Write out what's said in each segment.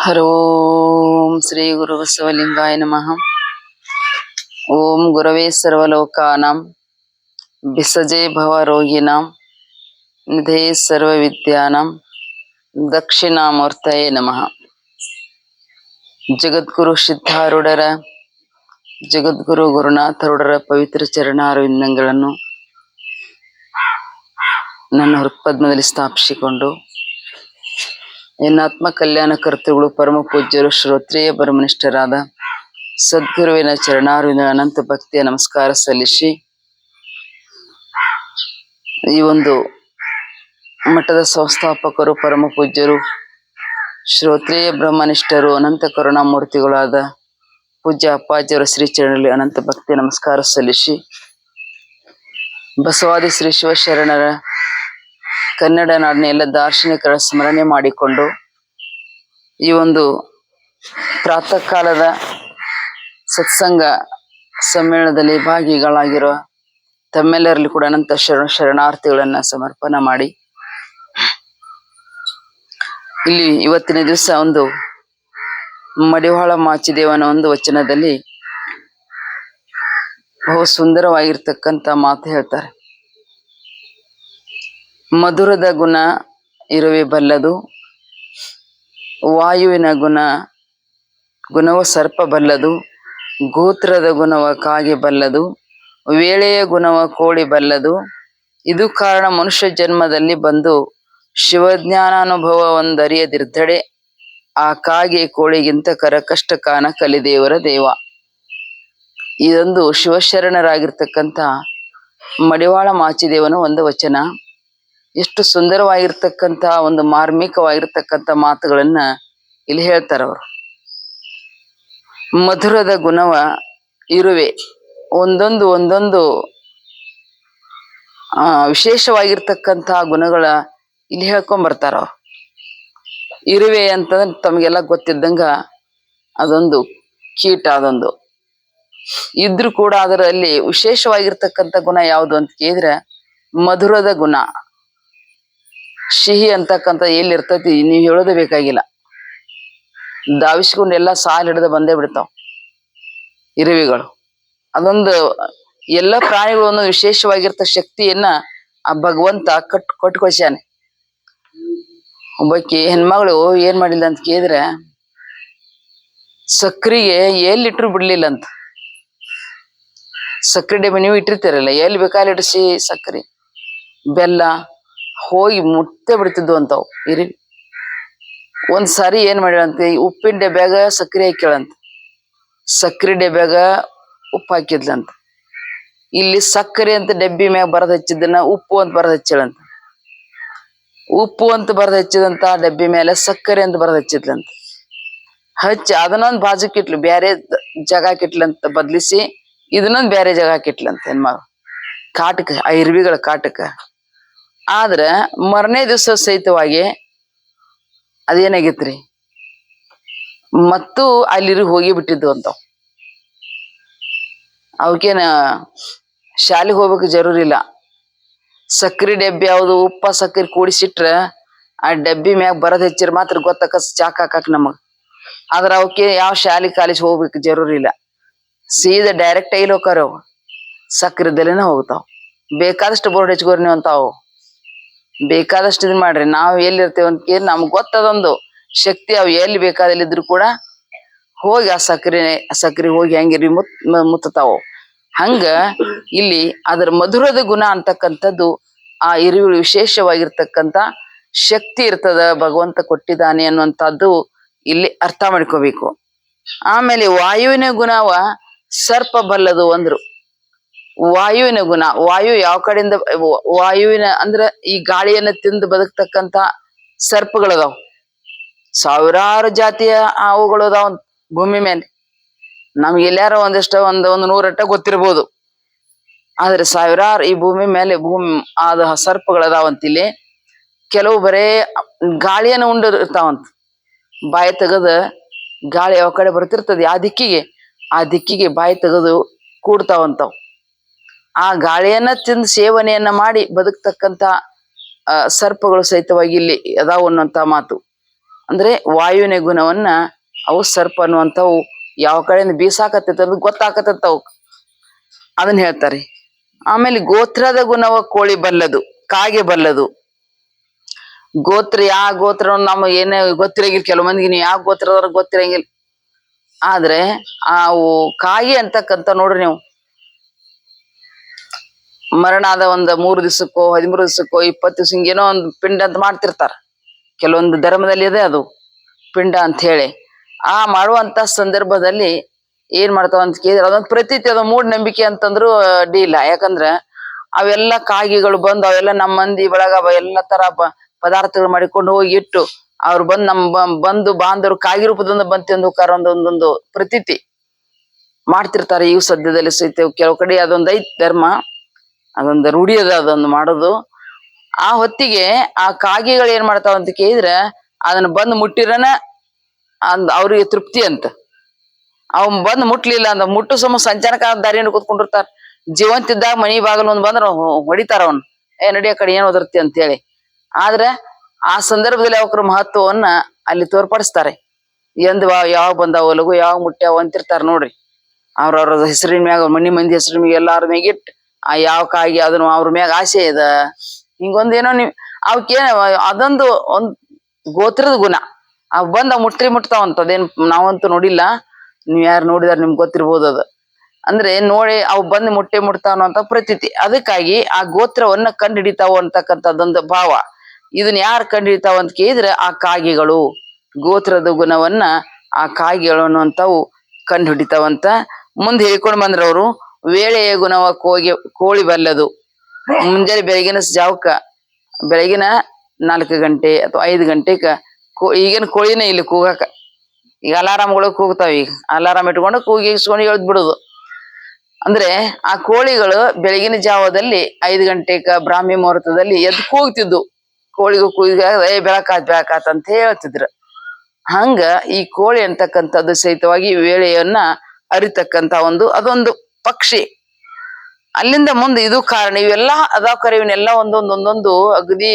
ಹರೋಂ ಶ್ರೀ ಗುರು ಬಸವಲಿಂಗಾಯ ನಮಃ ಓಂ ಗುರವೇ ಸರ್ವಲೋಕಾನಂ ಬಿಸಜೆ ಭವ ರೋಗಿನಾಂ ನಿಧೇ ಸರ್ವ ವಿದ್ಯಾನಾಂ ದಕ್ಷಿಣಾಮೂರ್ತಯೇ ನಮಃ ಜಗದ್ಗುರು ಸಿದ್ಧಾರೂಢರ ಜಗದ್ಗುರು ಗುರುನಾಥರುಡರ ಪವಿತ್ರ ಚರಣಾರವಿಂದಗಳನ್ನು ನನ್ನ ಹೃತ್ಪದ್ಮದಲ್ಲಿ ಸ್ಥಾಪಿಸಿಕೊಂಡು ಎನ್ನಾತ್ಮ ಕಲ್ಯಾಣ ಕರ್ತೃಗಳು, ಪರಮ ಪೂಜ್ಯರು, ಶ್ರೋತ್ರಿಯ ಪರಮನಿಷ್ಠರಾದ ಸದ್ಗುರುವಿನ ಚರಣಾರ್ವಿನ ಅನಂತ ಭಕ್ತಿಯ ನಮಸ್ಕಾರ ಸಲ್ಲಿಸಿ. ಈ ಒಂದು ಮಠದ ಸಂಸ್ಥಾಪಕರು, ಪರಮ ಪೂಜ್ಯರು, ಶ್ರೋತ್ರಿಯ ಬ್ರಹ್ಮನಿಷ್ಠರು, ಅನಂತ ಕರುಣಾಮೂರ್ತಿಗಳಾದ ಪೂಜ್ಯ ಅಪ್ಪಾಜಿಯವರ ಶ್ರೀಚರಣದಲ್ಲಿ ಅನಂತ ಭಕ್ತಿ ನಮಸ್ಕಾರ ಸಲ್ಲಿಸಿ. ಬಸವಾದಿ ಶ್ರೀ ಶಿವಶರಣರ ಕನ್ನಡ ನಾಡಿನ ಎಲ್ಲ ದಾರ್ಶನಿಕರ ಸ್ಮರಣೆ ಮಾಡಿಕೊಂಡು ಈ ಒಂದು ಪ್ರಾತಃ ಕಾಲದ ಸತ್ಸಂಗ ಸಮ್ಮೇಳನದಲ್ಲಿ ಭಾಗಿಗಳಾಗಿರುವ ತಮ್ಮೆಲ್ಲರಲ್ಲಿ ಕೂಡ ಅನಂತ ಶರಣ ಶರಣಾರ್ಥಿಗಳನ್ನ ಸಮರ್ಪಣೆ ಮಾಡಿ ಇಲ್ಲಿ ಇವತ್ತಿನ ದಿವಸ ಒಂದು ಮಡಿವಾಳ ಮಾಚಿದೇವನ ಒಂದು ವಚನದಲ್ಲಿ ಬಹು ಸುಂದರವಾಗಿರ್ತಕ್ಕಂಥ ಮಾತು ಹೇಳ್ತಾರೆ. ಮಧುರದ ಗುಣ ಇರುವೆ ಬಲ್ಲದು, ವಾಯುವಿನ ಗುಣ ಗುಣವು ಸರ್ಪ ಬಲ್ಲದು, ಗೋತ್ರದ ಗುಣವ ಕಾಗೆ ಬಲ್ಲದು, ವೇಳೆಯ ಗುಣವ ಕೋಳಿ ಬಲ್ಲದು. ಇದು ಕಾರಣ ಮನುಷ್ಯ ಜನ್ಮದಲ್ಲಿ ಬಂದು ಶಿವಜ್ಞಾನಾನುಭವ ಒಂದರಿಯದಿರ್ದಡೆ ಆ ಕಾಗೆ ಕೋಳಿಗಿಂತ ಕರಕಷ್ಟ ಕಾನ ಕಲಿದೇವರ ದೇವ. ಇದೊಂದು ಶಿವಶರಣರಾಗಿರ್ತಕ್ಕಂಥ ಮಡಿವಾಳ ಮಾಚಿದೇವನ ಒಂದು ವಚನ. ಎಷ್ಟು ಸುಂದರವಾಗಿರ್ತಕ್ಕಂಥ ಒಂದು ಮಾರ್ಮಿಕವಾಗಿರ್ತಕ್ಕಂಥ ಮಾತುಗಳನ್ನ ಇಲ್ಲಿ ಹೇಳ್ತಾರೆ ಅವರು. ಮಧುರದ ಗುಣವ ಇರುವೆ. ಒಂದೊಂದು ಒಂದೊಂದು ವಿಶೇಷವಾಗಿರ್ತಕ್ಕಂಥ ಗುಣಗಳ ಇಲ್ಲಿ ಹೇಳ್ಕೊಂಡ್ ಬರ್ತಾರ ಇರುವೆ ಅಂತಂದ್ರೆ ತಮಗೆಲ್ಲ ಗೊತ್ತಿದ್ದಂಗ ಅದೊಂದು ಕೀಟ ಅದೊಂದು. ಇದ್ರೂ ಕೂಡ ಅದರಲ್ಲಿ ವಿಶೇಷವಾಗಿರ್ತಕ್ಕಂಥ ಗುಣ ಯಾವುದು ಅಂತ ಕೇಳಿದ್ರೆ ಮಧುರದ ಗುಣ. ಸಿಹಿ ಅಂತಕ್ಕಂಥ ಎಲ್ಲಿ ಇರ್ತೈತಿ, ನೀವು ಹೇಳೋದೇ ಬೇಕಾಗಿಲ್ಲ. ದಾವಿಸ್ಕೊಂಡು ಎಲ್ಲ ಸಾಲ್ ಹಿಡಿದು ಬಂದೇ ಬಿಡ್ತಾವ, ಇರುವೆಗಳು. ಅದೊಂದು ಎಲ್ಲ ಪ್ರಾಣಿಗಳು ಒಂದೊಂದು ವಿಶೇಷವಾಗಿರ್ತ ಶಕ್ತಿಯನ್ನ ಆ ಭಗವಂತ ಕಟ್, ಕೊಟ್ಕೊಳ್ಸ್ಯಾನೆ. ಒಬ್ಬಾಕಿ ಹೆಣ್ಮಗಳು ಏನ್ ಮಾಡಿಲ್ಲ ಅಂತ ಕೇಳಿದ್ರೆ, ಸಕ್ರಿಗೆ ಎಲ್ಲಿಟ್ರು ಬಿಡ್ಲಿಲ್ಲ ಅಂತ. ಸಕ್ರೆ ಡಬ್ಬಿ ನೀವು ಇಟ್ಟಿರ್ತೀರಲ್ಲ, ಎಲ್ಲಿ ಬೇಕಾದ್ರೆ ಇಡಿಸಿ ಸಕ್ರೆ. ಬೆಲ್ಲ ಹೋಗಿ ಮುಟ್ಟೆ ಬಿಡ್ತಿದ್ವು ಅಂತವು. ಇರಿ. ಒಂದ್ ಸಾರಿ ಏನ್ ಮಾಡ್ಯಾಳಂತೆ ಉಪ್ಪಿನ ಡಬ್ಯಾಗ ಸಕ್ಕರೆ ಹಾಕ್ಯಾಳಂತ. ಸಕ್ಕರೆ ಡಬ್ಯಾಗ ಉಪ್ಪು ಹಾಕಿದ್ಲಂತ. ಇಲ್ಲಿ ಸಕ್ಕರೆ ಅಂತ ಡಬ್ಬಿ ಮ್ಯಾಗ ಬರದ್ ಹಚ್ಚಿದ್ದನ್ನ ಉಪ್ಪು ಅಂತ ಬರದ್ ಹಚ್ಚಿಳಂತ ಉಪ್ಪು ಅಂತ ಬರದ್ ಹಚ್ಚಿದಂತ ಡಬ್ಬಿ ಮೇಲೆ ಸಕ್ಕರೆ ಅಂತ ಬರದ್ ಹಚ್ಚಿದ್ಲಂತ. ಹಚ್ಚಿ ಅದನ್ನೊಂದು ಬಾಜುಕಿಟ್ಲು ಬ್ಯಾರೆ ಜಾಗ ಇಟ್ಲಂತ ಬದ್ಲಿಸಿ ಇದನ್ನೊಂದು ಬ್ಯಾರೆ ಜಾಗ ಇಟ್ಲಂತ ಹೆಣ್ಮಗ ಕಾಟಕ, ಆ ಇರ್ವಿಗಳ ಕಾಟಕ. ಆದ್ರ ಮರನೇ ದಿವಸ ಸಹಿತವಾಗಿ ಅದೇನಾಗೈತ್ರಿ? ಮತ್ತು ಅಲ್ಲಿ ಹೋಗಿ ಬಿಟ್ಟಿದ್ದು ಅಂತ. ಅವಕೇನ ಶಾಲೆಗೆ ಹೋಗ್ಬೇಕು ಜರೂರಿಲ್ಲ ಸಕ್ರಿ ಡಬ್ಬಿ ಯಾವ್ದು ಉಪ್ಪ ಸಕ್ಕರೆ ಕೂಡಿಸಿಟ್ರ ಆ ಡಬ್ಬಿ ಮ್ಯಾಗ ಬರದ್ ಹೆಚ್ಚಿರ ಮಾತ್ರ ಗೊತ್ತಾಕ ಚಾಕ್ ಹಾಕಕ್ ನಮಗ್. ಆದ್ರ ಅವಕ್ಕೆ ಯಾವ ಶಾಲೆ ಕಾಲೇಜ್ ಹೋಗ್ಬೇಕು ಜರೂರಿಲ್ಲ ಸೀದಾ ಡೈರೆಕ್ಟ್ ಐಲ್ ಹೋಕಾರ ಅವು. ಸಕ್ರಿದಲ್ಲಿನ ಹೋಗ್ತಾವ್. ಬೇಕಾದಷ್ಟು ಬೋರ್ಡ್ ಹಚ್ಕೋರಿ ಅಂತಾವು ಬೇಕಾದಷ್ಟು ಇದನ್ ಮಾಡ್ರಿ. ನಾವ್ ಎಲ್ಲಿ ಅಂತ ಕೇಳಿ ನಮ್ಗ್ ಗೊತ್ತದೊಂದು ಶಕ್ತಿ ಅವ್ ಎಲ್ಲಿ ಬೇಕಾದಲ್ಲಿದ್ರು ಕೂಡ ಹೋಗಿ ಆ ಸಕ್ರೆ ಸಕ್ರೆ ಹೋಗಿ ಹೆಂಗಿರಿ ಮುತ್ ಮುತ್ತತಾವು. ಹಂಗ ಇಲ್ಲಿ ಅದರ ಮಧುರದ ಗುಣ ಅಂತಕ್ಕಂಥದ್ದು ಆ ಇರುವಿಳು ವಿಶೇಷವಾಗಿರ್ತಕ್ಕಂಥ ಶಕ್ತಿ ಇರ್ತದ ಭಗವಂತ ಕೊಟ್ಟಿದ್ದಾನೆ ಅನ್ನುವಂಥದ್ದು ಇಲ್ಲಿ ಅರ್ಥ ಮಾಡ್ಕೋಬೇಕು. ಆಮೇಲೆ ವಾಯುವಿನ ಗುಣವ ಸರ್ಪ ಬಲ್ಲದು ಅಂದ್ರು. ವಾಯುವಿನ ಗುಣ. ವಾಯು ಯಾವ ಕಡೆಯಿಂದ, ವಾಯುವಿನ ಅಂದ್ರ ಈ ಗಾಳಿಯನ್ನ ತಿಂದು ಬದುಕ್ತಕ್ಕಂತ ಸರ್ಪಗಳದಾವ್ ಸಾವಿರಾರು ಜಾತಿಯ ಅವುಗಳು ಅದಾವ ಭೂಮಿ ಮೇಲೆ. ನಮ್ಗೆ ಎಲ್ಲಾರ ಒಂದಿಷ್ಟ ಒಂದ್ ಒಂದ್ ನೂರಟ್ಟ ಗೊತ್ತಿರ್ಬೋದು. ಆದ್ರೆ ಸಾವಿರಾರು ಈ ಭೂಮಿ ಮೇಲೆ ಭೂಮಿ ಆದ ಸರ್ಪಗಳದಾವಂತ ಇಲ್ಲಿ. ಕೆಲವು ಬರೇ ಗಾಳಿಯನ್ನು ಉಂಡು ಇರ್ತಾವಂತ ಬಾಯಿ ತೆಗದ ಗಾಳಿ ಯಾವ ಕಡೆ ಬರ್ತಿರ್ತದೆ? ಆ ದಿಕ್ಕಿಗೆ. ಆ ದಿಕ್ಕಿಗೆ ಬಾಯಿ ತೆಗೆದು ಕೂಡ್ತಾವಂತಾವ್. ಆ ಗಾಳಿಯನ್ನ ತಿಂದು ಸೇವನೆಯನ್ನ ಮಾಡಿ ಬದುಕ್ತಕ್ಕಂತ ಸರ್ಪಗಳು ಸಹಿತವಾಗಿ ಇಲ್ಲಿ ಅದಾವು ಅನ್ನುವಂತ ಮಾತು. ಅಂದ್ರೆ ವಾಯುವಿನ ಗುಣವನ್ನ ಅವು ಸರ್ಪ ಅನ್ನುವಂಥವು ಯಾವ ಕಡೆಯಿಂದ ಬೀಸಾಕತ್ತೈತೆ ಅದು ಗೊತ್ತಾಕತ್ತೈತೆ ಅವು ಅದನ್ನ ಹೇಳ್ತಾರೆ. ಆಮೇಲೆ ಗೋತ್ರದ ಗುಣವ ಕೋಳಿ ಬಲ್ಲದು, ಕಾಗೆ ಬಲ್ಲದು. ಗೋತ್ರ ಯಾವ ಗೋತ್ರ ನಮ್ಮ ಏನೇ ಗೊತ್ತಿರಂಗಿಲ್ಲ, ಕೆಲವು ಮಂದಿಗೆ ನೀವು ಯಾವ ಗೋತ್ರದವ್ರ ಗೊತ್ತಿರಂಗಿಲ್ಲ. ಆದ್ರೆ ಆ ಕಾಗೆ ಅಂತಕ್ಕಂಥ ನೋಡ್ರಿ ನೀವು. ಮರಣ ಆದ ಒಂದ್ ಮೂರು ದಿವಸಕ್ಕೋ, ಹದಿಮೂರು ದಿವಸಕ್ಕೋ, ಇಪ್ಪತ್ತು ದಿವಸ ಹಿಂಗೇನೋ ಒಂದು ಪಿಂಡ ಅಂತ ಮಾಡ್ತಿರ್ತಾರ. ಕೆಲವೊಂದು ಧರ್ಮದಲ್ಲಿ ಇದೆ ಅದು, ಪಿಂಡ ಅಂತ ಹೇಳಿ. ಆ ಮಾಡುವಂತ ಸಂದರ್ಭದಲ್ಲಿ ಏನ್ ಮಾಡ್ತಾವ ಅಂತ ಕೇಳಿದ್ರೆ, ಅದೊಂದು ಪ್ರತೀತಿ, ಅದು ಮೂಢನಂಬಿಕೆ ಅಂತಂದ್ರು ಅಡ್ಡಿ ಇಲ್ಲ ಯಾಕಂದ್ರ, ಅವೆಲ್ಲ ಕಾಗಿಗಳು ಬಂದು, ಅವೆಲ್ಲ ನಮ್ಮ ಮಂದಿ ಅವ ಎಲ್ಲ ತರ ಪದಾರ್ಥಗಳು ಮಾಡಿಕೊಂಡು ಹೋಗಿ ಇಟ್ಟು, ಅವ್ರು ಬಂದ್ ನಮ್ ಬಂದು ಬಾಂಧವರು ಕಾಗಿ ರೂಪದಿಂದ ಹೋಕಾರ ಒಂದೊಂದೊಂದು ಪ್ರತೀತಿ ಮಾಡ್ತಿರ್ತಾರೆ. ಇವು ಸದ್ಯದಲ್ಲಿ ಸಹಿತ ಕೆಲವು ಕಡೆ ಅದೊಂದ್ ಧರ್ಮ. ಅದೊಂದು ರೂಢಿ ಅದ ಅದೊಂದು ಮಾಡೋದು. ಆ ಹೊತ್ತಿಗೆ ಆ ಕಾಗೆಗಳು ಏನ್ ಮಾಡ್ತಾವ ಅಂತ ಕೇಳಿದ್ರೆ ಅದನ್ನ ಬಂದು ಮುಟ್ಟಿರನ ಅಂದ್ ಅವ್ರಿಗೆ ತೃಪ್ತಿ ಅಂತ. ಅವ್ ಬಂದ್ ಮುಟ್ಲಿಲ್ಲ ಅಂದ ಮುಟ್ಟು ಸಮ ಸಂಚಾರಕ ದಾರಿಯನ್ನು ಕೂತ್ಕೊಂಡಿರ್ತಾರ. ಜೀವಂತಿದ್ದಾಗ ಮನಿ ಬಾಗಲ್ ಒಂದ್ ಬಂದ್ರ ಹೊಡಿತಾರ ಅವ್ನ. ಏ ನಡಿಯ ಕಡೆ ಏನ್ ಒದರ್ತಿ ಅಂತ ಹೇಳಿ. ಆದ್ರೆ ಆ ಸಂದರ್ಭದಲ್ಲಿ ಅವಕ್ರ ಮಹತ್ವವನ್ನ ಅಲ್ಲಿ ತೋರ್ಪಡಿಸ್ತಾರೆ. ಎಂದ್ ಯಾವ ಬಂದಾವ ಲಘು ಯಾವ ಮುಟ್ಟ್ಯಾವ ಅಂತಿರ್ತಾರ ನೋಡ್ರಿ. ಅವ್ರವ್ರ ಹೆಸರಿನ ಮ್ಯಾಗ ಮನಿ ಮಂದಿ ಹೆಸರಿನ ಮ್ಯಾಗ ಎಲ್ಲಾರ ಮ್ಯಾಗ ಇಟ್ ಆ ಯಾವ ಕಾಗಿ ಅದನ್ನ ಅವ್ರ ಮ್ಯಾಗ ಆಸೆ ಇದ. ಹಿಂಗೊಂದೇನೋ ನೀವ್ ಅವಕ್ಕೆ ಅದೊಂದು ಒಂದ್ ಗೋತ್ರದ ಗುಣ. ಅವ್ ಬಂದ ಮುಟ್ರಿ ಮುಟ್ತಾವಂತ ಅದೇನ್ ನಾವಂತೂ ನೋಡಿಲ್ಲ. ನೀವ್ ಯಾರು ನೋಡಿದಾರ ನಿಮ್ಗೆ ಗೊತ್ತಿರ್ಬೋದು ಅದು. ಅಂದ್ರೆ ನೋಡಿ ಅವ್ ಬಂದ್ ಮುಟ್ಟೆ ಮುಟ್ತಾವ ಅನ್ನೋಂತ ಪ್ರತೀತಿ. ಅದಕ್ಕಾಗಿ ಆ ಗೋತ್ರವನ್ನ ಕಂಡು ಹಿಡಿತಾವ ಅಂತಕ್ಕಂಥದ್ದೊಂದು ಭಾವ. ಇದನ್ನ ಯಾರು ಕಂಡು ಹಿಡಿತಾವ ಅಂತ ಕೇಳಿದ್ರೆ ಆ ಕಾಗಿಗಳು. ಗೋತ್ರದ ಗುಣವನ್ನ ಆ ಕಾಗಿಗಳು ಅನ್ನುವಂಥವು ಕಂಡು ಹಿಡಿತಾವಂತ ಮುಂದೆ ಹೇಳ್ಕೊಂಡು ಬಂದ್ರ ಅವರು ವೇಳೆಯ ಗುಣವ ಕೋಗಿ, ಕೋಳಿ ಬಲ್ಲದು. ಮುಂಜಾನೆ ಬೆಳಗಿನ ಜಾವಕ್ಕ ಬೆಳಗಿನ ನಾಲ್ಕು ಗಂಟೆ ಅಥವಾ ಐದು ಗಂಟೆಕ ಕೋ, ಈಗಿನ ಕೋಳಿನೇ ಇಲ್ಲಿ ಕೂಗಾಕ. ಈಗ ಅಲಾರಾಮ್ಗಳು ಕೂಗ್ತಾವ ಈಗ. ಅಲಾರಾಮ್ ಇಟ್ಕೊಂಡು ಕೂಗಿಸ್ಕೊಂಡು ಎಳ್ದ್ ಬಿಡುದು. ಅಂದ್ರೆ ಆ ಕೋಳಿಗಳು ಬೆಳಗಿನ ಜಾವದಲ್ಲಿ ಐದು ಗಂಟೆಕ ಬ್ರಾಹ್ಮಿ ಮುಹೂರ್ತದಲ್ಲಿ ಎದ್ದು ಕೂಗ್ತಿದ್ದು ಕೋಳಿಗೂ ಕೂಗ, ಏ, ಬೆಳಕಾತ್ ಬೆಳಕಾತ್ ಅಂತ ಹೇಳ್ತಿದ್ರು. ಹಂಗ ಈ ಕೋಳಿ ಅಂತಕ್ಕಂಥದ್ದು ಸಹಿತವಾಗಿ ವೇಳೆಯನ್ನ ಅರಿತಕ್ಕಂತ ಒಂದು, ಅದೊಂದು. ಪಕ್ಷಿ. ಅಲ್ಲಿಂದ ಮುಂದೆ ಇದು ಕಾರಣ. ಇವೆಲ್ಲ ಅದಾವ ಕರೆ, ಇವನ್ನೆಲ್ಲ ಒಂದೊಂದು ಒಂದೊಂದು ಅಗದಿ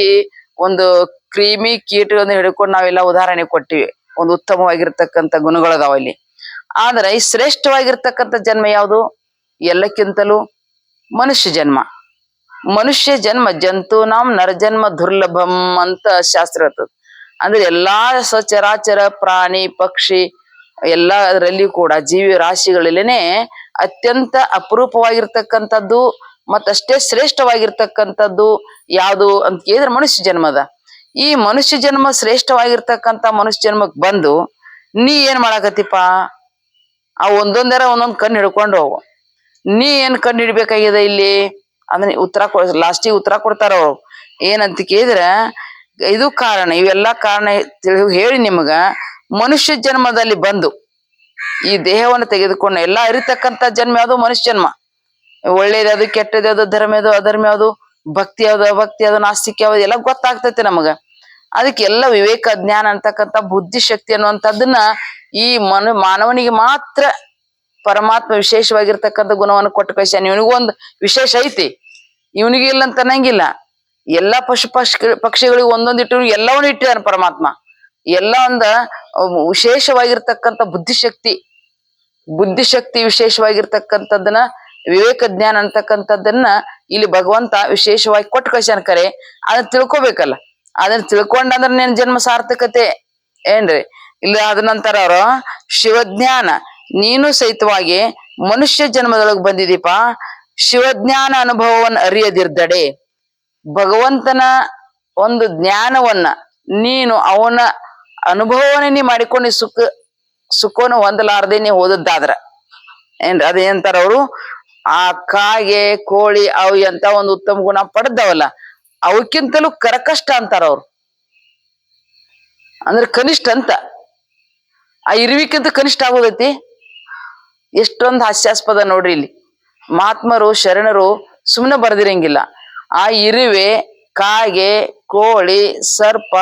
ಒಂದು ಕ್ರಿಮಿ ಕೀಟಗಳನ್ನು ಹಿಡ್ಕೊಂಡು ನಾವೆಲ್ಲ ಉದಾಹರಣೆ ಕೊಟ್ಟಿವಿ. ಒಂದು ಉತ್ತಮವಾಗಿರ್ತಕ್ಕಂಥ ಗುಣಗಳದಾವ ಇಲ್ಲಿ ಆದ್ರೆ ಈ ಶ್ರೇಷ್ಠವಾಗಿರ್ತಕ್ಕಂಥ ಜನ್ಮ ಯಾವುದು? ಎಲ್ಲಕ್ಕಿಂತಲೂ ಮನುಷ್ಯ ಜನ್ಮ. ಮನುಷ್ಯ ಜನ್ಮ ಜಂತು ನಾಮ್ ನರಜನ್ಮ ದುರ್ಲಭಂ ಅಂತ ಶಾಸ್ತ್ರ ಇರ್ತದ. ಅಂದ್ರೆ ಎಲ್ಲಾ ಸಚರಾಚರ ಪ್ರಾಣಿ, ಪಕ್ಷಿ ಎಲ್ಲಾ ಅದರಲ್ಲಿ ಕೂಡ ಜೀವಿ ರಾಶಿಗಳಲ್ಲೇನೆ ಅತ್ಯಂತ ಅಪರೂಪವಾಗಿರ್ತಕ್ಕಂಥದ್ದು, ಮತ್ತಷ್ಟೇ ಶ್ರೇಷ್ಠವಾಗಿರ್ತಕ್ಕಂಥದ್ದು ಯಾವುದು ಅಂತ ಕೇಳಿದ್ರೆ ಮನುಷ್ಯ ಜನ್ಮದ ಈ ಮನುಷ್ಯ ಜನ್ಮ ಶ್ರೇಷ್ಠವಾಗಿರ್ತಕ್ಕಂಥ ಮನುಷ್ಯ ಜನ್ಮಕ್ ಬಂದು ನೀ ಏನ್ ಮಾಡಾಕತ್ತಿಪ್ಪ ಆ ಒಂದೊಂದರ ಒಂದೊಂದ್ ಕಣ್ಣು ಹಿಡ್ಕೊಂಡು ಹೋಗು. ನೀ ಏನ್ ಕಣ್ಣು ಹಿಡ್ಬೇಕಾಗಿದೆ ಇಲ್ಲಿ? ಅಂದ್ರೆ ಉತ್ತರ ಕೊ ಲಾಸ್ಟಿಗೆ ಉತ್ತರ ಕೊಡ್ತಾರ ಅವ್ರು. ಏನಂತ ಕೇಳಿದ್ರೆ, ಇದು ಕಾರಣ, ಇವೆಲ್ಲಾ ಕಾರಣ ಹೇಳಿ ನಿಮಗ, ಮನುಷ್ಯ ಜನ್ಮದಲ್ಲಿ ಬಂದು ಈ ದೇಹವನ್ನು ತೆಗೆದುಕೊಂಡು ಎಲ್ಲ ಅರಿತಕ್ಕಂತ ಜನ್ಮ ಯಾವುದು? ಮನುಷ್ಯ ಜನ್ಮ. ಒಳ್ಳೇದ್ಯಾವ್ದು ಕೆಟ್ಟದ್ಯಾವ್ದು ಧರ್ಮ ಯಾವುದು, ಅಧರ್ಮ ಯಾವ್ದು, ಭಕ್ತಿ ಯಾವ್ದು, ಅಭಕ್ತಿ ಯಾವ್ದು, ನಾಸ್ತಿಕ ಯಾವ್ದು, ಎಲ್ಲ ಗೊತ್ತಾಗ್ತೈತೆ ನಮಗ. ಅದಕ್ಕೆಲ್ಲ ವಿವೇಕ, ಜ್ಞಾನ ಅಂತಕ್ಕಂಥ ಬುದ್ಧಿಶಕ್ತಿ ಅನ್ನುವಂಥದ್ದನ್ನ ಈ ಮನು, ಮಾನವನಿಗೆ ಮಾತ್ರ ಪರಮಾತ್ಮ ವಿಶೇಷವಾಗಿರ್ತಕ್ಕಂಥ ಗುಣವನ್ನು ಕೊಟ್ಟು ಕಳ್ಸ್ಯಾನ. ಇವನಿಗೂ ಒಂದು ವಿಶೇಷ ಐತಿ. ಇವನಿಗೆ ಇಲ್ಲ ಅಂತ ಅನ್ನಂಗಿಲ್ಲ. ಎಲ್ಲಾ ಪಶು ಪಕ್ಷಿ, ಪಕ್ಷಿಗಳಿಗೆ ಒಂದೊಂದು ಇಟ್ಟು ಎಲ್ಲವನ್ನೂ ಇಟ್ಟಿದ್ದಾನೆ ಪರಮಾತ್ಮ. ಎಲ್ಲ ಒಂದ ವಿಶೇಷವಾಗಿರ್ತಕ್ಕಂಥ ಬುದ್ಧಿಶಕ್ತಿ ಬುದ್ಧಿಶಕ್ತಿ ವಿಶೇಷವಾಗಿರ್ತಕ್ಕಂಥದ್ದನ್ನ, ವಿವೇಕ ಜ್ಞಾನ ಅಂತಕ್ಕಂಥದ್ದನ್ನ ಇಲ್ಲಿ ಭಗವಂತ ವಿಶೇಷವಾಗಿ ಕೊಟ್ಟು ಕಳ್ಸ್ಯಾನ ಕರೆ. ಅದನ್ನ ತಿಳ್ಕೊಬೇಕಲ್ಲ. ಅದನ್ನ ತಿಳ್ಕೊಂಡ್ರೆ ನಿನ್ ಜನ್ಮ ಸಾರ್ಥಕತೆ? ಏನ್ರಿ? ಇಲ್ಲ ಅದ ನಂತರ ಅವರು, ಶಿವಜ್ಞಾನ, ನೀನು ಸಹಿತವಾಗಿ ಮನುಷ್ಯ ಜನ್ಮದೊಳಗೆ ಬಂದಿದೀಪ, ಶಿವಜ್ಞಾನ ಅನುಭವವನ್ನು ಅರಿಯದಿರ್ದಡೆ. ಭಗವಂತನ ಒಂದು ಜ್ಞಾನವನ್ನ ನೀನು ಅವನ ಅನುಭವವನ್ನೇ ಮಾಡಿಕೊಂಡು ಸುಖ ಸುಖವನ್ನು ಹೊಂದಲಾರ್ದೆ ನೀವು ಓದದ್ದಾದ್ರ. ಏನ್ ಅದೇಂತಾರ ಅವರು? ಆ ಕಾಗೆ, ಕೋಳಿ, ಅವು ಎಂತ ಒಂದು ಉತ್ತಮ ಗುಣ ಪಡೆದವಲ್ಲ, ಅವಕ್ಕಿಂತಲೂ ಕರಕಷ್ಟ ಅಂತಾರ ಅವ್ರು. ಅಂದ್ರೆ ಕನಿಷ್ಠ ಅಂತ. ಆ ಇರುವಿಕ್ಕಿಂತ ಕನಿಷ್ಠ ಆಗೋದೈತಿ ಎಷ್ಟೊಂದು ಹಾಸ್ಯಾಸ್ಪದ ನೋಡ್ರಿ ಇಲ್ಲಿ. ಮಹಾತ್ಮರು, ಶರಣರು ಸುಮ್ಮನೆ ಬರ್ದಿರಂಗಿಲ್ಲ. ಆ ಇರುವೆ, ಕಾಗೆ, ಕೋಳಿ, ಸರ್ಪ,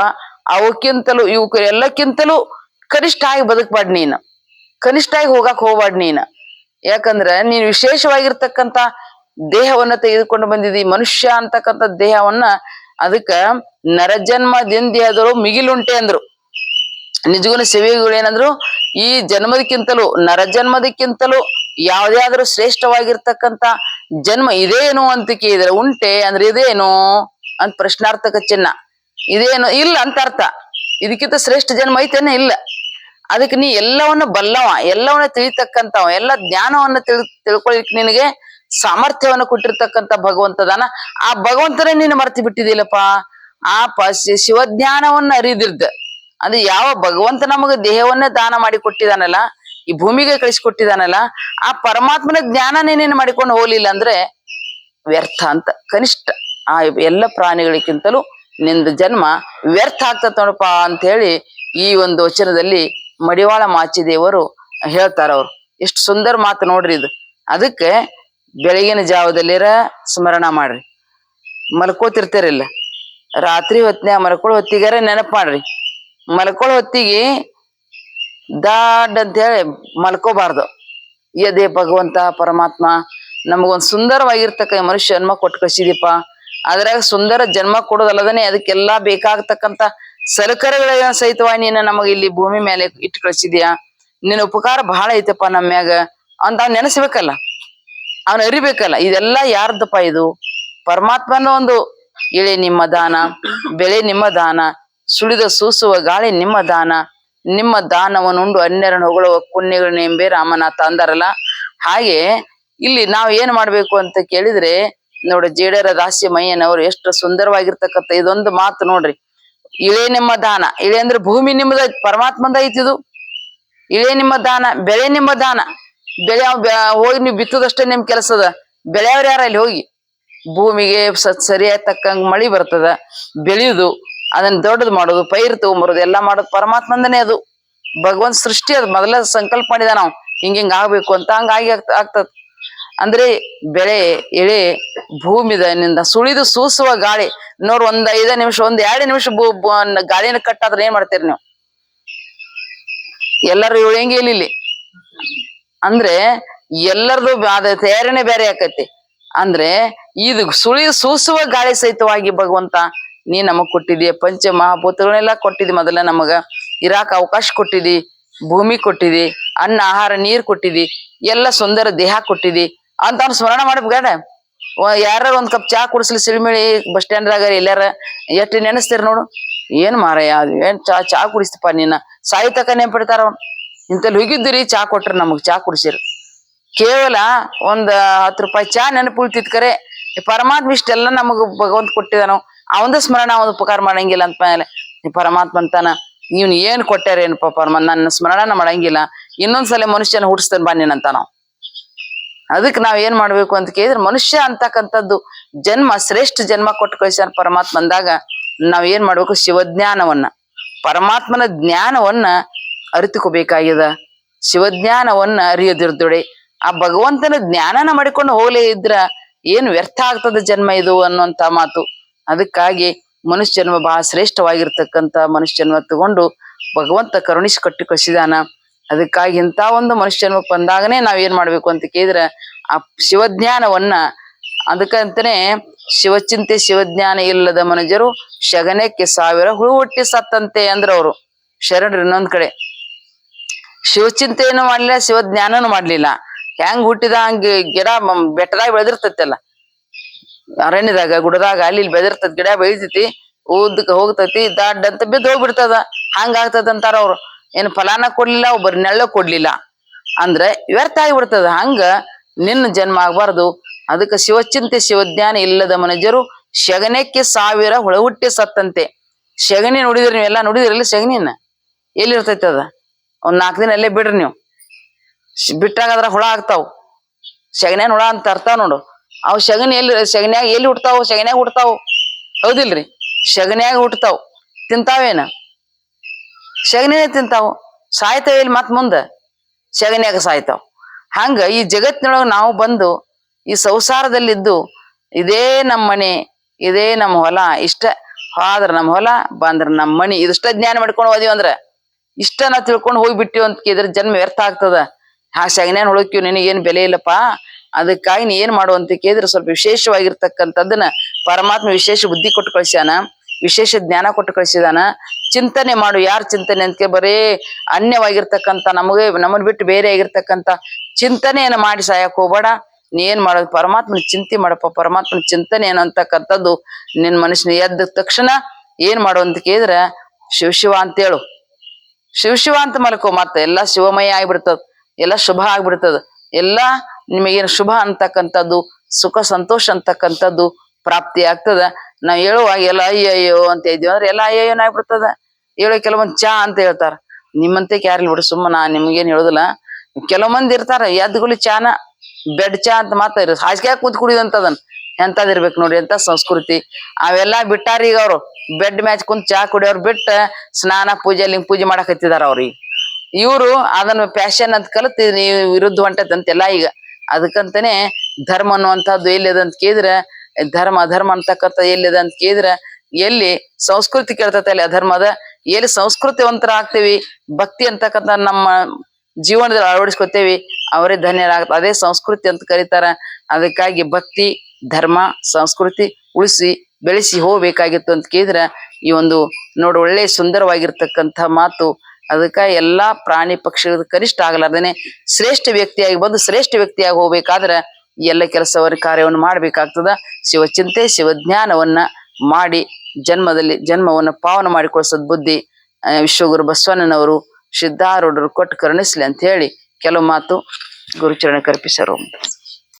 ಅವಕ್ಕಿಂತಲೂ ಇವು ಎಲ್ಲಕ್ಕಿಂತಲೂ ಕನಿಷ್ಠ ಆಗಿ ಬದುಕ್ಬಾಡ್ ನೀನು. ಕನಿಷ್ಠ ಆಗಿ ಹೋಗಕ್ ಹೋಗ್ಬಾಡ್ ನೀನು. ಯಾಕಂದ್ರೆ ನೀನ್ ವಿಶೇಷವಾಗಿರ್ತಕ್ಕಂತ ದೇಹವನ್ನ ತೆಗೆದುಕೊಂಡು ಬಂದಿದಿ ಮನುಷ್ಯ ಅಂತಕ್ಕಂಥ ದೇಹವನ್ನ ಅದಕ್ಕ ನರಜನ್ಮದಿಂದಿಯಾದರೂ ಮಿಗಿಲುಂಟೆ ಅಂದ್ರು. ನಿಜಗುಣ ಸೇವೆಗಳು ಏನಂದ್ರು, ಈ ಜನ್ಮದಕ್ಕಿಂತಲೂ, ನರಜನ್ಮದಕ್ಕಿಂತಲೂ ಯಾವುದೇ ಆದ್ರೂ ಶ್ರೇಷ್ಠವಾಗಿರ್ತಕ್ಕಂತ ಜನ್ಮ ಇದೇನು ಅಂತ ಕೇಳಿದ್ರೆ ಉಂಟೆ ಅಂದ್ರೆ ಇದೇನು ಅಂತ ಪ್ರಶ್ನಾರ್ಥಕ ಚಿನ್ನ. ಇದೇನು ಇಲ್ಲ ಅಂತ ಅರ್ಥ. ಇದಕ್ಕಿಂತ ಶ್ರೇಷ್ಠ ಜನ್ಮ ಐತೇನೆ ಇಲ್ಲ. ಅದಕ್ಕೆ ನೀ ಎಲ್ಲವನ್ನ ಬಲ್ಲವ, ಎಲ್ಲವನ್ನ ತಿಳಿತಕ್ಕಂತವ ಎಲ್ಲ ಜ್ಞಾನವನ್ನ ತಿಳ್, ತಿಳ್ಕೊಳಿಕ್ ನಿನಗೆ ಸಾಮರ್ಥ್ಯವನ್ನ ಕೊಟ್ಟಿರ್ತಕ್ಕಂತ ಭಗವಂತದಾನ. ಆ ಭಗವಂತನೇ ನೀನು ಮರ್ತಿ ಬಿಟ್ಟಿದಿಲ್ಲಪ್ಪ ಆ ಪ ಶಿವಜ್ಞಾನವನ್ನ ಅರಿದಿರ್ದ. ಅಂದ್ರೆ ಯಾವ ಭಗವಂತ ನಮಗೆ ದೇಹವನ್ನೇ ದಾನ ಮಾಡಿ ಕೊಟ್ಟಿದಾನಲ್ಲ, ಈ ಭೂಮಿಗೆ ಕಳಿಸ್ಕೊಟ್ಟಿದಾನಲ್ಲ ಆ ಪರಮಾತ್ಮನ ಜ್ಞಾನನೇ ನೀನು ಮಾಡಿಕೊಂಡು ಹೋಗ್ಲಿಲ್ಲ ಅಂದ್ರೆ ವ್ಯರ್ಥ ಅಂತ. ಕನಿಷ್ಠ ಆ ಎಲ್ಲ ಪ್ರಾಣಿಗಳಿಗಿಂತಲೂ ನಿಂದ ಜನ್ಮ ವ್ಯರ್ಥ ಆಗ್ತದೆ ನೋಡಪ್ಪ ಅಂತ ಹೇಳಿ ಈ ಒಂದು ವಚನದಲ್ಲಿ ಮಡಿವಾಳ ಮಾಚಿದೇವರು ಹೇಳ್ತಾರ ಅವ್ರು ಎಷ್ಟು ಸುಂದರ ಮಾತು ನೋಡ್ರಿ ಇದು. ಅದಕ್ಕೆ ಬೆಳಗಿನ ಜಾವದಲ್ಲಿರ ಸ್ಮರಣ ಮಾಡ್ರಿ. ಮಲ್ಕೋತಿರ್ತಿರಲ್ಲ. ರಾತ್ರಿ ಹೊತ್ತಿನ ಮಲ್ಕೊಳ್ಳೋ ಹೊತ್ತಿಗಾರ ನೆನಪು ಮಾಡ್ರಿ. ಮಲ್ಕೊಳ್ಳೋ ಹೊತ್ತಿಗೆ ದಾಡ್ ಅಂತ ಹೇಳಿ ಮಲ್ಕೋಬಾರ್ದು. ಎದೆ ಭಗವಂತ ಪರಮಾತ್ಮ ನಮಗೊಂದು ಸುಂದರವಾಗಿರ್ತಕ್ಕ ಮನುಷ್ಯ ಜನ್ಮ ಕೊಟ್ಟು ಕಳಿಸಿದೀಪ ಅದ್ರಾಗ ಸುಂದರ ಜನ್ಮ ಕೊಡೋದಲ್ಲದನೆ ಅದಕ್ಕೆಲ್ಲಾ ಬೇಕಾಗತಕ್ಕಂತ ಸಲಕರಣೆಗಳ ಸಹಿತವಾಗಿ ನೀನು ನಮಗ ಇಲ್ಲಿ ಭೂಮಿ ಮೇಲೆ ಇಟ್ಟು ಕಳ್ಸಿದ್ಯಾ ನಿನ್ನ ಉಪಕಾರ ಬಹಳ ಐತಪ್ಪ ನಮ್ಮ ಮ್ಯಾಗ. ಅಂತ ಅವ್ನ ನೆನೆಸ್ಬೇಕಲ್ಲ. ಅವನ್ ಅರಿಬೇಕಲ್ಲ. ಇದೆಲ್ಲ ಯಾರ್ದಪ್ಪ ಇದು? ಪರಮಾತ್ಮನ ಒಂದು ಎಳೆ ನಿಮ್ಮ ದಾನ, ಬೆಳೆ ನಿಮ್ಮ ದಾನ, ಸುಳಿದ ಸೂಸುವ ಗಾಳಿ ನಿಮ್ಮ ದಾನ, ನಿಮ್ಮ ದಾನವನ್ನುಂಡು ಅನ್ಯರನ್ನು ಹೊಗಳುವ ಪುಣ್ಯಗಳನ್ನೆಂಬೆ ರಾಮನಾಥ ಅಂದಾರಲ್ಲ. ಹಾಗೆ ಇಲ್ಲಿ ನಾವು ಏನ್ ಮಾಡ್ಬೇಕು ಅಂತ ಕೇಳಿದ್ರೆ, ನೋಡಿ ಜೇಡರ ದಾಸ್ಯ ಮಯ್ಯನವರು ಎಷ್ಟು ಸುಂದರವಾಗಿರ್ತಕ್ಕಂಥ ಇದೊಂದು ಮಾತು ನೋಡ್ರಿ. ಇಳೆ ನಿಮ್ಮ ದಾನ. ಇಳೆ ಅಂದ್ರೆ ಭೂಮಿ ನಿಮ್ಮದ ಪರಮಾತ್ಮಂದ ಐತಿದು. ಇಳೆ ನಿಮ್ಮ ದಾನ, ಬೆಳೆ ನಿಮ್ಮ ದಾನ. ಬೆಳೆ ಹೋಗಿ ನೀವು ಬಿತ್ತದಷ್ಟೇ ನಿಮ್ ಕೆಲಸದ. ಬೆಳೆಯವ್ರ ಯಾರ ಅಲ್ಲಿ ಹೋಗಿ? ಭೂಮಿಗೆ ಸರಿಯಾಗಿ ತಕ್ಕಂಗ ಮಳಿ ಬರ್ತದ, ಬೆಳೆಯುದು ಅದನ್ನ ದೊಡ್ಡದು ಮಾಡೋದು, ಪೈರು ತಗೊಂಬರೋದು, ಎಲ್ಲಾ ಮಾಡೋದು ಪರಮಾತ್ಮಂದನೇ ಅದು. ಭಗವಂತ ಸೃಷ್ಟಿ ಅದು, ಮೊದಲ ಸಂಕಲ್ಪ ಮಾಡಿದ ನಾವು. ಹಿಂಗ ಆಗ್ಬೇಕು ಅಂತ ಹಂಗಾಗಿ ಆಗ್ತ, ಆಗ್ತದ. ಅಂದ್ರೆ ಬೆಳೆ, ಎಳೆ ಭೂಮಿದ ನಿಂದ ಸುಳಿದು ಸೂಸುವ ಗಾಳಿ. ನೋಡ್ ಒಂದ್ ಐದ ನಿಮಿಷ, ಒಂದ್ ಎರಡು ನಿಮಿಷ ಗಾಳಿನ ಕಟ್ಟಾದ್ರೆ ಏನ್ ಮಾಡ್ತೀರಿ ನೀವು? ಎಲ್ಲರೂ ಇಳಿಯಂಗೆ ಇಲ್ಲಿ ಅಂದ್ರೆ ಎಲ್ಲರದು ಅದ ತಯಾರಿನೇ ಬೇರೆ ಆಕತಿ. ಅಂದ್ರೆ ಇದು ಸುಳಿ ಸೂಸುವ ಗಾಳಿ ಸಹಿತವಾಗಿ ಭಗವಂತ, ನೀ ನಮಗ್ ಕೊಟ್ಟಿದ್ಯ ಪಂಚ ಮಹಾಭೂತಗಳನ್ನೆಲ್ಲ ಕೊಟ್ಟಿದಿ ಮೊದಲ ನಮಗ. ಇರಾಕ ಅವಕಾಶ ಕೊಟ್ಟಿದಿ ಭೂಮಿ ಕೊಟ್ಟಿದಿ ಅನ್ನ, ಆಹಾರ, ನೀರ್ ಕೊಟ್ಟಿದಿ ಎಲ್ಲ ಸುಂದರ ದೇಹ ಕೊಟ್ಟಿದಿ ಅಂತ ಅವ್ನು ಸ್ಮರಣ ಮಾಡ್ಬೇಡ ಯಾರು ಒಂದ್ ಕಪ್ ಚಾ ಕುಡಿಸ್ಲಿ ಸಿಳಿಮಿಳಿ ಬಸ್ ಸ್ಟ್ಯಾಂಡ್ದಾಗ ಎಲ್ಲಾರ ಎಷ್ಟು ನೆನೆಸ್ತೀರಿ ನೋಡು. ಏನ್ ಮಾರಯ್ಯ ಏನ್ ಚಾ ಚಾ ಕುಡಿಸ್ತಪ್ಪ ನೀನ. ಸಾಯ್ತಕ ನೆನ್ಪಿಡ್ತಾರ ಅವ್ನು. ಇಂತಲ್ಲಿ ಹೋಗಿದ್ದೀರಿ ಚಾ ಕೊಟ್ರಿ ನಮಗ್ ಚಾ ಕುಡಿಸಿರಿ. ಕೇವಲ ಒಂದ್ ಹತ್ತು ರೂಪಾಯಿ ಚಾ ನೆನಪು ಉಳ್ತಿತ್ ಕರೆ ಪರಮಾತ್ಮ ಇಷ್ಟೆಲ್ಲ ನಮಗ್ ಭಗವಂತ ಕೊಟ್ಟಿದಾನು, ಅವಂದ ಸ್ಮರಣ ಅವನ್ ಉಪಕಾರ ಮಾಡಂಗಿಲ್ಲ ಅಂತ ಮೇಲೆ ಪರಮಾತ್ಮ ಅಂತಾನ ಇವ್ನ್ ಏನ್ ಕೊಟ್ಟಾರೇನಪ್ಪ ಪರಮ, ನನ್ನ ಸ್ಮರಣ ಮಾಡಂಗಿಲ್ಲ. ಇನ್ನೊಂದ್ಸಲ ಮನುಷ್ಯನ ಹುಟ್ಟಿಸ್ತಾನೆ ಬಾ ನೀನಂತ ನಾವು. ಅದಕ್ಕೆ ನಾವ್ ಏನ್ ಮಾಡ್ಬೇಕು ಅಂತ ಕೇಳಿದ್ರೆ ಮನುಷ್ಯ ಅಂತಕ್ಕಂಥದ್ದು ಜನ್ಮ, ಶ್ರೇಷ್ಠ ಜನ್ಮ ಕೊಟ್ಟು ಕಳಿಸ್ಯಾನ ಪರಮಾತ್ಮ ಅಂದಾಗ ನಾವ್ ಏನ್ ಮಾಡ್ಬೇಕು? ಶಿವಜ್ಞಾನವನ್ನ. ಪರಮಾತ್ಮನ ಜ್ಞಾನವನ್ನ ಅರಿತುಕೋಬೇಕಾಗ್ಯದ. ಶಿವಜ್ಞಾನವನ್ನ ಅರಿಯದಿರ್ದೊಡೆ ಆ ಭಗವಂತನ ಜ್ಞಾನನ ಮಾಡಿಕೊಂಡು ಹೋಗ್ಲೇ ಇದ್ರ ಏನ್ ವ್ಯರ್ಥ ಆಗ್ತದ ಜನ್ಮ ಇದು ಅನ್ನುವಂತ ಮಾತು. ಅದಕ್ಕಾಗಿ ಮನುಷ್ಯ ಜನ್ಮ ಬಹಳ ಶ್ರೇಷ್ಠವಾಗಿರ್ತಕ್ಕಂತ ಮನುಷ್ಯ ಜನ್ಮ ತಗೊಂಡು ಭಗವಂತ ಕರುಣಿಸಿ ಕಟ್ಟಿ ಕಳಿಸಿದಾನ. ಅದಕ್ಕಾಗಿ ಇಂತ ಒಂದು ಮನುಷ್ಯ ಜನ್ಮ ಬಂದಾಗನೇ ನಾವ್ ಏನ್ ಮಾಡ್ಬೇಕು ಅಂತ ಕೇಳಿದ್ರೆ, ಆ ಶಿವಜ್ಞಾನವನ್ನ ಅದಕ್ಕಂತಾನೆ ಶಿವಚಿಂತೆ ಶಿವಜ್ಞಾನ ಇಲ್ಲದ ಮನುಜರು ಶಗನಕ್ಕೆ ಸಾವಿರ ಹುಳು ಹುಟ್ಟಿ ಸತ್ತಂತೆ ಅಂದ್ರ ಅವರು ಶರಣರು ಇನ್ನೊಂದ್ ಕಡೆ. ಶಿವಚಿಂತೆಯನ್ನು ಮಾಡ್ಲಿಲ್ಲ, ಶಿವಜ್ಞಾನನು ಮಾಡ್ಲಿಲ್ಲ. ಹೆಂಗ್ ಹುಟ್ಟಿದ ಹಂಗ ಗಿಡ ಬೆಟ್ಟದಾಗ ಬೆಳೆದಿರ್ತೈತಲ್ಲ. ಅರಣ್ಯದಾಗ, ಗುಡದಾಗ, ಅಲ್ಲಿ ಇಲ್ಲಿ ಬೆಳೆದಿರ್ತದ ಗಿಡ ಬೆಳಿತೈತಿ ಉದ್ದಕ್ ಹೋಗ್ತೈತಿ ದಡ್ಡ ಅಂತ ಬಿದ್ದು ಹೋಗ್ಬಿಡ್ತದ ಹಂಗ ಆಗ್ತದ ಅಂತಾರ ಅವ್ರು ಏನ್ ಫಲಾನ ಕೊಡ್ಲಿಲ್ಲ, ಒಬ್ಬರು ನೆಳ್ಳ ಕೊಡ್ಲಿಲ್ಲ. ಅಂದ್ರೆ ವ್ಯರ್ಥ ಆಗಿಬಿಡ್ತದ. ಹಂಗ ನಿನ್ನ ಜನ್ಮ ಆಗ್ಬಾರ್ದು. ಅದಕ್ಕೆ ಶಿವಚಿಂತೆ ಶಿವಜ್ಞಾನ ಇಲ್ಲದ ಮನುಜರು ಶಗನಕ್ಕೆ ಸಾವಿರ ಹುಳ ಹುಟ್ಟಿ ಸತ್ತಂತೆ. ಶಗನಿ ನೋಡಿದ್ರಿ ನೀವೆಲ್ಲ ನುಡಿದಿರಲ್ಲ ಶಗನಿನ ಎಲ್ಲಿ ಇರ್ತೈತೆ ಅದ? ಒಂದ್ ನಾಲ್ಕು ದಿನ ಅಲ್ಲೇ ಬಿಡ್ರಿ ನೀವು. ಬಿಟ್ಟಾಗ ಅದ್ರ ಹುಳ ಆಗ್ತಾವ್. ಶಗನ್ಯಾನ ಹುಳ ಅಂತ ಅರ್ಥ ನೋಡು. ಅವ್ ಶಗನಿ ಎಲ್ಲಿ, ಶಗನ್ಯಾಗ ಎಲ್ಲಿ ಹುಟ್ತಾವ್, ಶಗನ್ಯಾಗ ಹುಡ್ತಾವ್ ಹೌದಿಲ್ರಿ? ಶಗನ್ಯಾಗ ಹುಟ್ತಾವ್. ತಿಂತಾವೇನ? ಶಗನಿನೇ ತಿಂತಾವು? ಸಾಯ್ತಾವ ಇಲ್ಲಿ ಮತ್ ಮುಂದ? ಶಗನ್ಯಾಗ ಸಾಯ್ತಾವ. ಹಂಗ ಈ ಜಗತ್ತಿನೊಳಗ ನಾವು ಬಂದು ಈ ಸಂಸಾರದಲ್ಲಿದ್ದು ಇದೇ ನಮ್ಮ ಮನೆ, ಇದೇ ನಮ್ಮ ಹೊಲ, ಇಷ್ಟ ಆದ್ರ ನಮ್ಮ ಹೊಲ, ಬಂದ್ರ ನಮ್ಮ ಮನಿ. ಇದಿಷ್ಟ ಜ್ಞಾನ ಮಾಡ್ಕೊಂಡು ಹೋದಿವಿ ಅಂದ್ರ ಇಷ್ಟ ನಾ ತಿಳ್ಕೊಂಡು ಹೋಗ್ಬಿಟ್ಟಿವ್ ಅಂತ ಕೇಳಿದ್ರೆ ಜನ್ಮ ವ್ಯರ್ಥ ಆಗ್ತದ. ಹಾ ಶಗನ್ಯಾನ ಹುಳಕ್ಕಿವ್ ನಿನಗೇನ್ ಬೆಲೆ ಇಲ್ಲಪ್ಪ? ಅದಕ್ಕಾಗಿ ನೀ ಏನ್ ಮಾಡು ಅಂತ ಕೇಳಿದ್ರೆ ಸ್ವಲ್ಪ ವಿಶೇಷವಾಗಿರ್ತಕ್ಕಂಥದ್ದನ್ನ ಪರಮಾತ್ಮ ವಿಶೇಷ ಬುದ್ಧಿ ಕೊಟ್ಟು ಕಳ್ಸ್ಯಾನ, ವಿಶೇಷ ಜ್ಞಾನ ಕೊಟ್ಟು ಕಳಿಸಿದಾನ. ಚಿಂತನೆ ಮಾಡು, ಯಾರ ಚಿಂತನೆ ಅಂತ ಬರೇ ಅನ್ಯವಾಗಿರ್ತಕ್ಕಂಥ, ನಮಗೆ ನಮ್ಮನ್ ಬಿಟ್ಟು ಬೇರೆ ಆಗಿರ್ತಕ್ಕಂಥ ಚಿಂತನೆಯನ್ನ ಮಾಡಿ ಸಾಯಕ್ ಹೋಗ್ಬೇಡ. ನೀ ಏನ್ ಮಾಡೋದು? ಪರಮಾತ್ಮನ ಚಿಂತೆ ಮಾಡಪ್ಪ. ಪರಮಾತ್ಮನ ಚಿಂತನೆ ಏನು ಅಂತಕ್ಕಂಥದ್ದು ನಿನ್ ಮನುಷ್ಯನ ಎದ್ದ ತಕ್ಷಣ ಏನ್ ಮಾಡು ಅಂತ ಕೇಳಿದ್ರೆ ಶಿವಶಿವ ಶಿವ ಅಂತ ಹೇಳು. ಶಿವ ಶಿವ ಅಂತ ಮಲ್ಕೋ ಮತ್ತೆ ಎಲ್ಲಾ ಶಿವಮಯ ಆಗ್ಬಿಡ್ತದ. ಎಲ್ಲ ಶುಭ ಆಗ್ಬಿಡ್ತದ. ಎಲ್ಲ ನಿಮಗೇನು ಶುಭ ಅಂತಕ್ಕಂಥದ್ದು, ಸುಖ ಸಂತೋಷ ಅಂತಕ್ಕಂಥದ್ದು ಪ್ರಾಪ್ತಿ ಆಗ್ತದ. ನಾವ್ ಹೇಳುವಾಗ ಎಲ್ಲ ಅಯ್ಯಯ್ಯೋ ಅಂತ ಇದ್ವಿ ಅಂದ್ರೆ ಎಲ್ಲ ಅಯ್ಯಯ್ಯೋನ ಆಗ್ಬಿಡ್ತದ. ಹೇಳೋ ಕೆಲವೊಂದ್ ಚಾ ಅಂತ ಹೇಳ್ತಾರ. ನಿಮ್ಮಂತೆ ಕ್ಯಾರಿಲ್ ಬಿಡು ಸುಮ್ಮ ನಾ ನಿಮ್ಗೇನ್ ಹೇಳುದಿಲ್ಲ. ಕೆಲವ್ ಮಂದಿ ಇರ್ತಾರ ಎದ್ಗುಳಿ ಚಾನ, ಬೆಡ್ ಚಾ ಅಂತ ಮಾತಾಡ್ರಿ ಹಾಸಿಗೆ ಕೂತ್ ಕುಡಿದಂತದನ್ ಎಂತದ್ ಇರ್ಬೇಕು ನೋಡಿ ಅಂತ ಸಂಸ್ಕೃತಿ. ಅವೆಲ್ಲಾ ಬಿಟ್ಟಾರ ಈಗ ಅವ್ರು. ಬೆಡ್ ಮ್ಯಾಚ್ ಕುಂತ್ ಚಾ ಕುಡಿಯೋರ್ ಬಿಟ್ಟ ಸ್ನಾನ, ಪೂಜೆ, ಲಿಂಗ ಪೂಜೆ ಮಾಡಕ್ ಹತ್ತಿದಾರ ಅವ್ರಿಗೆ ಇವ್ರು ಅದನ್ನ ಫ್ಯಾಷನ್ ಅಂತ ಕಲಿತು ನೀವು ವಿರುದ್ಧ ಹೊಂಟದಂತೆಲ್ಲ ಈಗ. ಅದಕ್ಕಂತಾನೆ ಧರ್ಮ ಅನ್ನುವಂಥದ್ದು ಎಲ್ಲಿದೆ ಅಂತ ಕೇಳಿದ್ರೆ, ಧರ್ಮ ಅಧರ್ಮ ಅಂತಕ್ಕಂಥ ಎಲ್ಲಿದೆ ಅಂತ ಕೇಳಿದ್ರೆ, ಎಲ್ಲಿ ಸಂಸ್ಕೃತಿ ಕೇಳ್ತೈತೆ ಅಲ್ಲಿ ಅಧರ್ಮದ ಎಲ್ಲಿ ಸಂಸ್ಕೃತಿವಂತರ ಆಗ್ತೀವಿ ಭಕ್ತಿ ಅಂತಕ್ಕಂಥ ನಮ್ಮ ಜೀವನದಲ್ಲಿ ಅಳವಡಿಸ್ಕೊತೇವಿ, ಅವರೇ ಧನ್ಯರಾಗ್ತಾರೆ. ಅದೇ ಸಂಸ್ಕೃತಿ ಅಂತ ಕರೀತಾರ. ಅದಕ್ಕಾಗಿ ಭಕ್ತಿ, ಧರ್ಮ, ಸಂಸ್ಕೃತಿ ಉಳಿಸಿ, ಬೆಳೆಸಿ ಹೋಗ್ಬೇಕಾಗಿತ್ತು ಅಂತ ಕೇಳಿದ್ರೆ, ಈ ಒಂದು ನೋಡು ಒಳ್ಳೆ ಸುಂದರವಾಗಿರ್ತಕ್ಕಂಥ ಮಾತು, ಅದಕ್ಕ ಎಲ್ಲಾ ಪ್ರಾಣಿ ಪಕ್ಷಿಗಳ ಕನಿಷ್ಠ ಆಗಲಾರ್ದೇನೆ ಶ್ರೇಷ್ಠ ವ್ಯಕ್ತಿಯಾಗಿ ಬಂದು ಶ್ರೇಷ್ಠ ವ್ಯಕ್ತಿಯಾಗಿ ಹೋಗ್ಬೇಕಾದ್ರೆ ಎಲ್ಲ ಕೆಲಸವನ್ನು ಕಾರ್ಯವನ್ನು ಮಾಡ್ಬೇಕಾಗ್ತದ. ಶಿವಚಿಂತೆ, ಶಿವಜ್ಞಾನವನ್ನ ಮಾಡಿ ಜನ್ಮದಲ್ಲಿ ಜನ್ಮವನ್ನ ಪಾವನ ಮಾಡಿಕೊಳ್ಸೋದ್ ಬುದ್ಧಿ ವಿಶ್ವಗುರು ಬಸವಣ್ಣನವರು ಸಿದ್ಧಾರೂಢರು ಕೊಟ್ಟು ಕರುಣಿಸ್ಲಿ ಅಂತ ಹೇಳಿ ಕೆಲವು ಮಾತು ಗುರುಚರಣ ಕರ್ಪಿಸರು